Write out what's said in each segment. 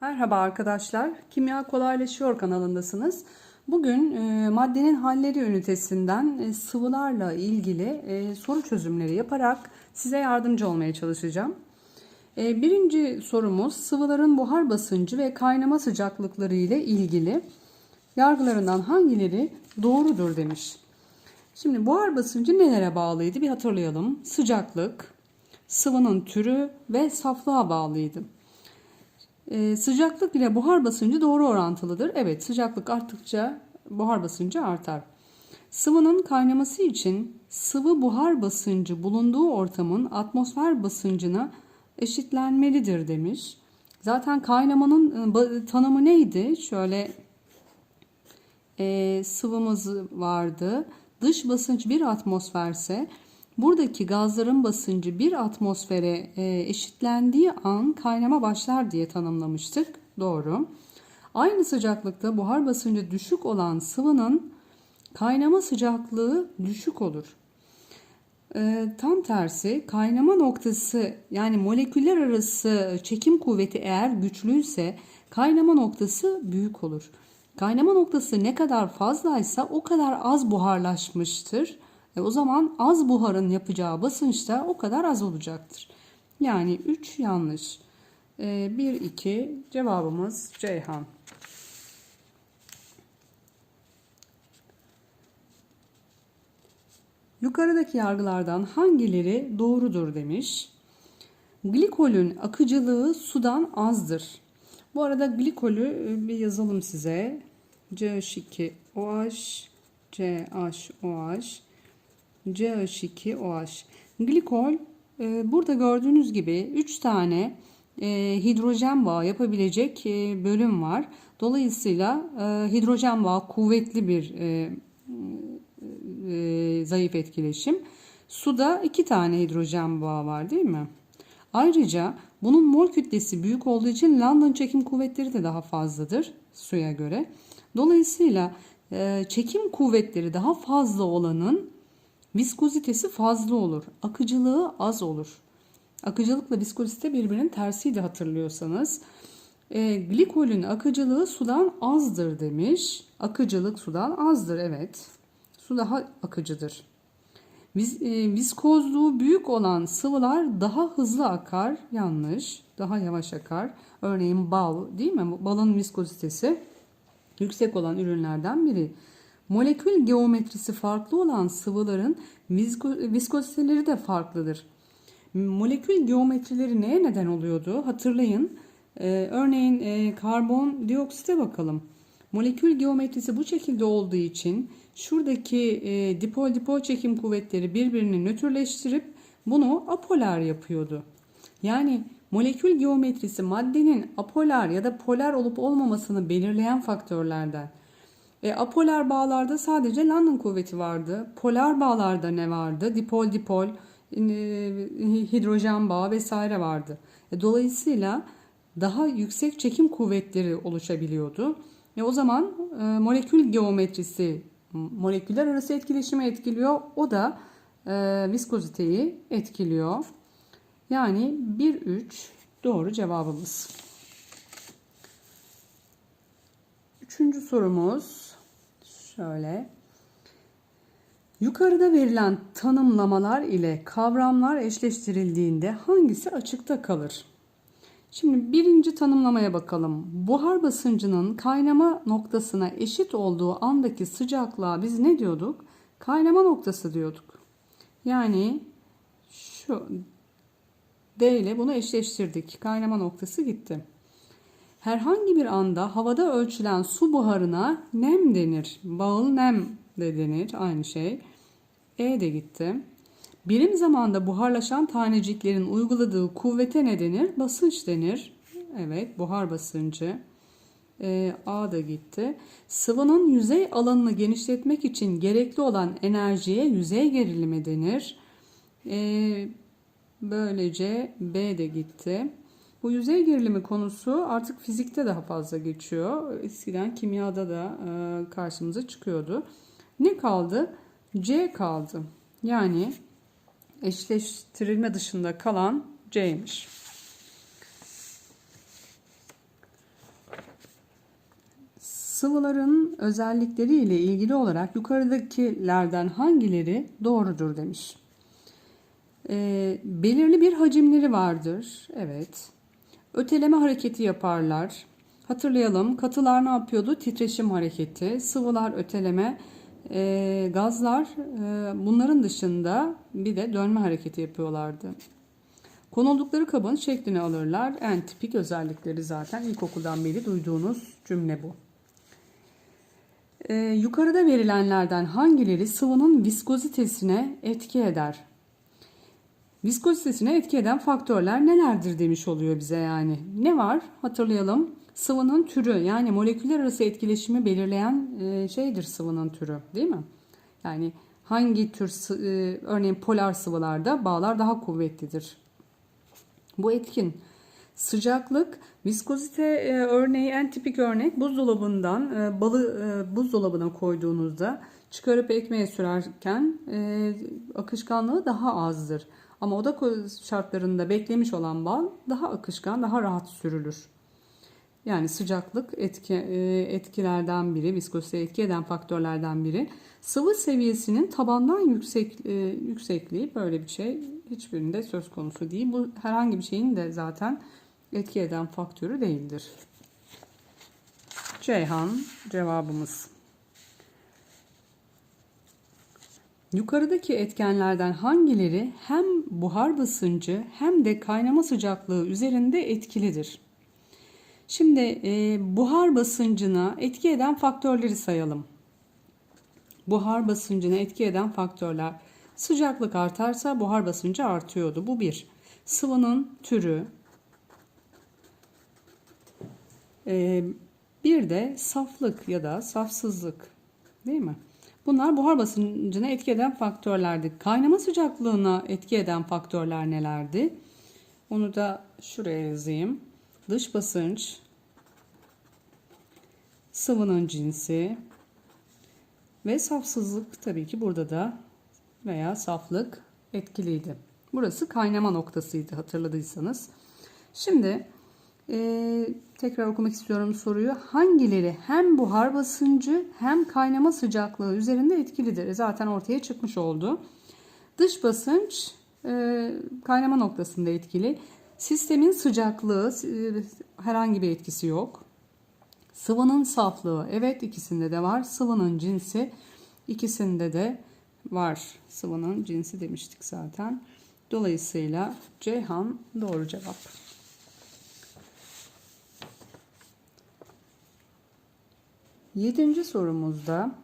Merhaba arkadaşlar, Kimya Kolaylaşıyor kanalındasınız. Bugün e, maddenin halleri ünitesinden e, sıvılarla ilgili e, soru çözümleri yaparak size yardımcı olmaya çalışacağım. E, birinci sorumuz sıvıların buhar basıncı ve kaynama sıcaklıkları ile ilgili yargılarından hangileri doğrudur demiş. Şimdi buhar basıncı nelere bağlıydı bir hatırlayalım. Sıcaklık, sıvının türü ve saflığa bağlıydı. Ee, sıcaklık ile buhar basıncı doğru orantılıdır. Evet sıcaklık arttıkça buhar basıncı artar. Sıvının kaynaması için sıvı buhar basıncı bulunduğu ortamın atmosfer basıncına eşitlenmelidir demiş. Zaten kaynamanın e, tanımı neydi? Şöyle e, sıvımız vardı. Dış basınç bir atmosferse Buradaki gazların basıncı bir atmosfere e, eşitlendiği an kaynama başlar diye tanımlamıştık. Doğru. Aynı sıcaklıkta buhar basıncı düşük olan sıvının kaynama sıcaklığı düşük olur. E, tam tersi kaynama noktası yani moleküller arası çekim kuvveti eğer güçlüyse kaynama noktası büyük olur. Kaynama noktası ne kadar fazlaysa o kadar az buharlaşmıştır e o zaman az buharın yapacağı basınç da o kadar az olacaktır. Yani 3 yanlış. E, 1, 2 cevabımız Ceyhan. Yukarıdaki yargılardan hangileri doğrudur demiş. Glikolün akıcılığı sudan azdır. Bu arada glikolü e, bir yazalım size. CH2OH, CHOH, CH2OH. Glikol e, burada gördüğünüz gibi 3 tane e, hidrojen bağı yapabilecek e, bölüm var. Dolayısıyla hidrojen bağı kuvvetli bir zayıf etkileşim. Suda 2 tane hidrojen bağı var değil mi? Ayrıca bunun mol kütlesi büyük olduğu için London çekim kuvvetleri de daha fazladır suya göre. Dolayısıyla çekim kuvvetleri daha fazla olanın Viskozitesi fazla olur. Akıcılığı az olur. Akıcılıkla viskozite birbirinin tersiydi hatırlıyorsanız. E, glikolün akıcılığı sudan azdır demiş. Akıcılık sudan azdır evet. Su daha akıcıdır. Viz, e, viskozluğu büyük olan sıvılar daha hızlı akar. Yanlış. Daha yavaş akar. Örneğin bal değil mi? Balın viskozitesi yüksek olan ürünlerden biri. Molekül geometrisi farklı olan sıvıların viskoziteleri de farklıdır. Molekül geometrileri neye neden oluyordu? Hatırlayın. Ee, örneğin e, karbon dioksite bakalım. Molekül geometrisi bu şekilde olduğu için şuradaki e, dipol dipol çekim kuvvetleri birbirini nötrleştirip bunu apolar yapıyordu. Yani molekül geometrisi maddenin apolar ya da polar olup olmamasını belirleyen faktörlerden. E, apolar bağlarda sadece London kuvveti vardı. Polar bağlarda ne vardı? Dipol dipol, e, hidrojen bağı vesaire vardı. E, dolayısıyla daha yüksek çekim kuvvetleri oluşabiliyordu. E, o zaman e, molekül geometrisi moleküller arası etkileşimi etkiliyor. O da e, viskoziteyi etkiliyor. Yani 1-3 doğru cevabımız. Üçüncü sorumuz Şöyle. Yukarıda verilen tanımlamalar ile kavramlar eşleştirildiğinde hangisi açıkta kalır? Şimdi birinci tanımlamaya bakalım. Buhar basıncının kaynama noktasına eşit olduğu andaki sıcaklığa biz ne diyorduk? Kaynama noktası diyorduk. Yani şu D ile bunu eşleştirdik. Kaynama noktası gitti. Herhangi bir anda havada ölçülen su buharına nem denir. Bağıl nem de denir aynı şey. E de gitti. Birim zamanda buharlaşan taneciklerin uyguladığı kuvvete ne denir? Basınç denir. Evet buhar basıncı. E, A da gitti. Sıvının yüzey alanını genişletmek için gerekli olan enerjiye yüzey gerilimi denir. E, böylece B de gitti. Bu yüzey gerilimi konusu artık fizikte daha fazla geçiyor. Eskiden kimyada da e, karşımıza çıkıyordu. Ne kaldı? C kaldı. Yani eşleştirilme dışında kalan C'ymiş. Sıvıların özellikleri ile ilgili olarak yukarıdakilerden hangileri doğrudur demiş. Ee, belirli bir hacimleri vardır. Evet. Öteleme hareketi yaparlar. Hatırlayalım katılar ne yapıyordu? Titreşim hareketi, sıvılar öteleme, e, gazlar e, bunların dışında bir de dönme hareketi yapıyorlardı. Konuldukları kabın şeklini alırlar. En tipik özellikleri zaten ilkokuldan beri duyduğunuz cümle bu. Ee, yukarıda verilenlerden hangileri sıvının viskozitesine etki eder? Viskozitesine etki eden faktörler nelerdir demiş oluyor bize yani. Ne var? Hatırlayalım. Sıvının türü yani moleküller arası etkileşimi belirleyen e, şeydir sıvının türü değil mi? Yani hangi tür e, örneğin polar sıvılarda bağlar daha kuvvetlidir. Bu etkin. Sıcaklık, viskozite e, örneği en tipik örnek buzdolabından balı buzdolabına koyduğunuzda çıkarıp ekmeğe sürerken akışkanlığı daha azdır. Ama oda şartlarında beklemiş olan bal daha akışkan, daha rahat sürülür. Yani sıcaklık etki, e, etkilerden biri, viskozite etki eden faktörlerden biri. Sıvı seviyesinin tabandan yüksek e, yüksekliği böyle bir şey hiçbirinde söz konusu değil. Bu herhangi bir şeyin de zaten etki eden faktörü değildir. Ceyhan cevabımız. Yukarıdaki etkenlerden hangileri hem buhar basıncı hem de kaynama sıcaklığı üzerinde etkilidir? Şimdi e, buhar basıncına etki eden faktörleri sayalım. Buhar basıncına etki eden faktörler. Sıcaklık artarsa buhar basıncı artıyordu. Bu bir. Sıvının türü. E, bir de saflık ya da safsızlık. Değil mi? Bunlar buhar basıncına etki eden faktörlerdi. Kaynama sıcaklığına etki eden faktörler nelerdi? Onu da şuraya yazayım. Dış basınç, sıvının cinsi ve safsızlık tabii ki burada da veya saflık etkiliydi. Burası kaynama noktasıydı hatırladıysanız. Şimdi e, tekrar okumak istiyorum soruyu. Hangileri hem buhar basıncı hem kaynama sıcaklığı üzerinde etkilidir? Zaten ortaya çıkmış oldu. Dış basınç e, kaynama noktasında etkili. Sistemin sıcaklığı e, herhangi bir etkisi yok. Sıvının saflığı evet ikisinde de var. Sıvının cinsi ikisinde de var. Sıvının cinsi demiştik zaten. Dolayısıyla Ceyhan doğru cevap. Yedinci sorumuzda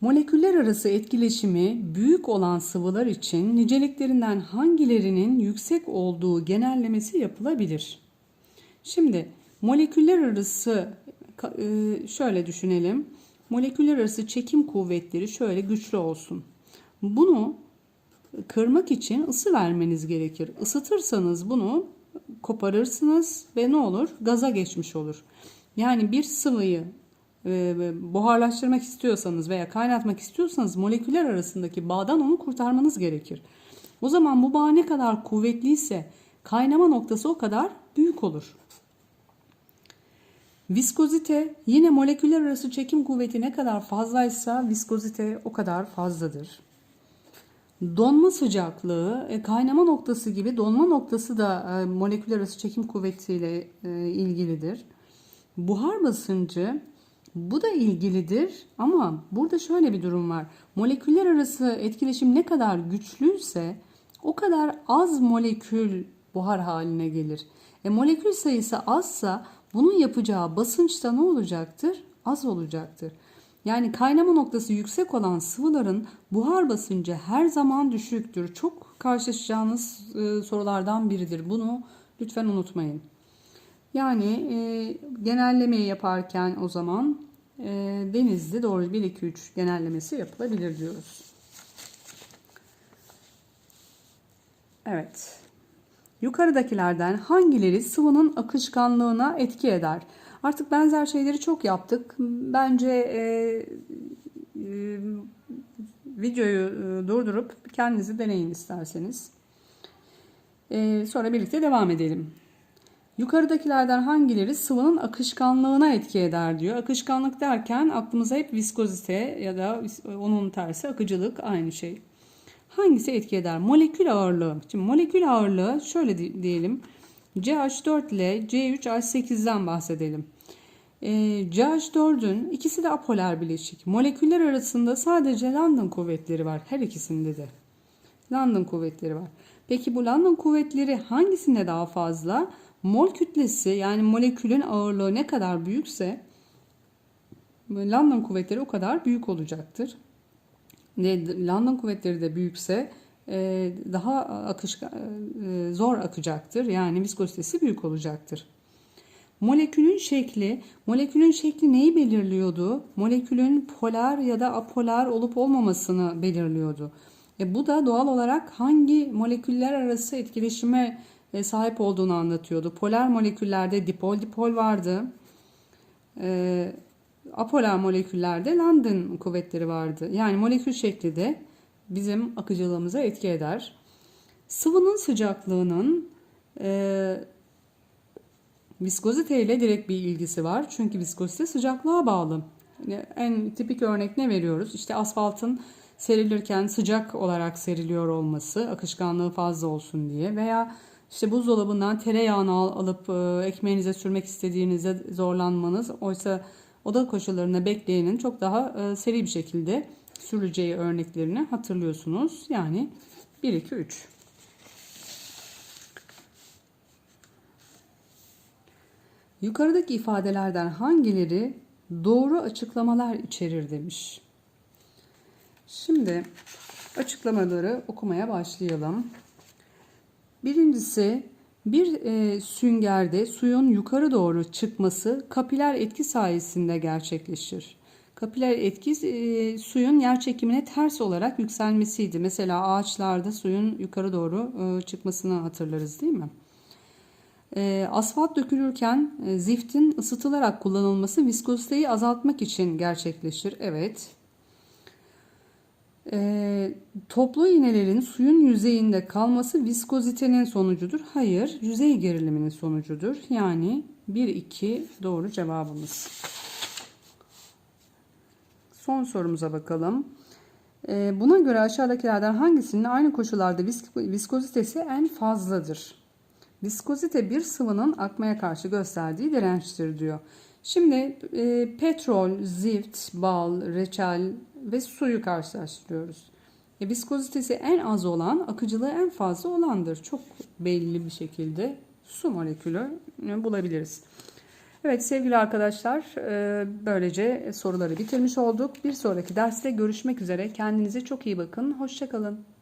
moleküller arası etkileşimi büyük olan sıvılar için niceliklerinden hangilerinin yüksek olduğu genellemesi yapılabilir? Şimdi moleküller arası e, şöyle düşünelim. Moleküller arası çekim kuvvetleri şöyle güçlü olsun. Bunu kırmak için ısı vermeniz gerekir. Isıtırsanız bunu koparırsınız ve ne olur? Gaza geçmiş olur. Yani bir sıvıyı e, buharlaştırmak istiyorsanız veya kaynatmak istiyorsanız moleküller arasındaki bağdan onu kurtarmanız gerekir. O zaman bu bağ ne kadar kuvvetliyse kaynama noktası o kadar büyük olur. Viskozite yine moleküller arası çekim kuvveti ne kadar fazlaysa viskozite o kadar fazladır. Donma sıcaklığı e, kaynama noktası gibi donma noktası da e, moleküller arası çekim kuvvetiyle ilgilidir. Buhar basıncı bu da ilgilidir ama burada şöyle bir durum var. Moleküller arası etkileşim ne kadar güçlüyse o kadar az molekül buhar haline gelir. E, molekül sayısı azsa bunun yapacağı basınç da ne olacaktır? Az olacaktır. Yani kaynama noktası yüksek olan sıvıların buhar basıncı her zaman düşüktür. Çok karşılaşacağınız e, sorulardan biridir. Bunu lütfen unutmayın. Yani e, genellemeyi yaparken o zaman e, denizli doğru 1 2 3 genellemesi yapılabilir diyoruz. Evet. Yukarıdakilerden hangileri sıvının akışkanlığına etki eder? Artık benzer şeyleri çok yaptık. Bence e, e, videoyu e, durdurup kendinizi deneyin isterseniz. E, sonra birlikte devam edelim. Yukarıdakilerden hangileri sıvının akışkanlığına etki eder diyor. Akışkanlık derken aklımıza hep viskozite ya da onun tersi akıcılık aynı şey. Hangisi etki eder? Molekül ağırlığı. Şimdi molekül ağırlığı şöyle di- diyelim. CH4 ile C3H8'den bahsedelim. Ee, CH4'ün ikisi de apolar bileşik. Moleküller arasında sadece London kuvvetleri var. Her ikisinde de. London kuvvetleri var. Peki bu London kuvvetleri hangisinde daha fazla? Mol kütlesi yani molekülün ağırlığı ne kadar büyükse London kuvvetleri o kadar büyük olacaktır. London kuvvetleri de büyükse e, daha akışkan, e, zor akacaktır. Yani viskozitesi büyük olacaktır. Molekülün şekli, molekülün şekli neyi belirliyordu? Molekülün polar ya da apolar olup olmamasını belirliyordu. E bu da doğal olarak hangi moleküller arası etkileşime sahip olduğunu anlatıyordu. Polar moleküllerde dipol dipol vardı. E, apolar moleküllerde London kuvvetleri vardı. Yani molekül şekli de bizim akıcılığımıza etki eder. Sıvının sıcaklığının e, Viskozite ile direkt bir ilgisi var. Çünkü viskozite sıcaklığa bağlı. Yani En tipik örnek ne veriyoruz? İşte asfaltın serilirken sıcak olarak seriliyor olması, akışkanlığı fazla olsun diye veya işte buzdolabından tereyağını al- alıp e, ekmeğinize sürmek istediğinizde zorlanmanız, oysa oda koşullarında bekleyenin çok daha e, seri bir şekilde sürüleceği örneklerini hatırlıyorsunuz. Yani 1 2 3. Yukarıdaki ifadelerden hangileri doğru açıklamalar içerir demiş. Şimdi açıklamaları okumaya başlayalım. Birincisi bir e, süngerde suyun yukarı doğru çıkması kapiler etki sayesinde gerçekleşir. Kapiler etki e, suyun yer çekimine ters olarak yükselmesiydi. Mesela ağaçlarda suyun yukarı doğru e, çıkmasını hatırlarız değil mi? E, asfalt dökülürken e, ziftin ısıtılarak kullanılması viskoziteyi azaltmak için gerçekleşir. Evet. E, toplu iğnelerin suyun yüzeyinde kalması viskozitenin sonucudur. Hayır, yüzey geriliminin sonucudur. Yani 1-2 doğru cevabımız. Son sorumuza bakalım. E, buna göre aşağıdakilerden hangisinin aynı koşullarda visk- viskozitesi en fazladır? Viskozite bir sıvının akmaya karşı gösterdiği dirençtir diyor. Şimdi e, petrol, zift, bal, reçel ve suyu karşılaştırıyoruz. E, viskozitesi en az olan, akıcılığı en fazla olandır. Çok belli bir şekilde su molekülü bulabiliriz. Evet sevgili arkadaşlar e, böylece soruları bitirmiş olduk. Bir sonraki derste görüşmek üzere. Kendinize çok iyi bakın. Hoşçakalın.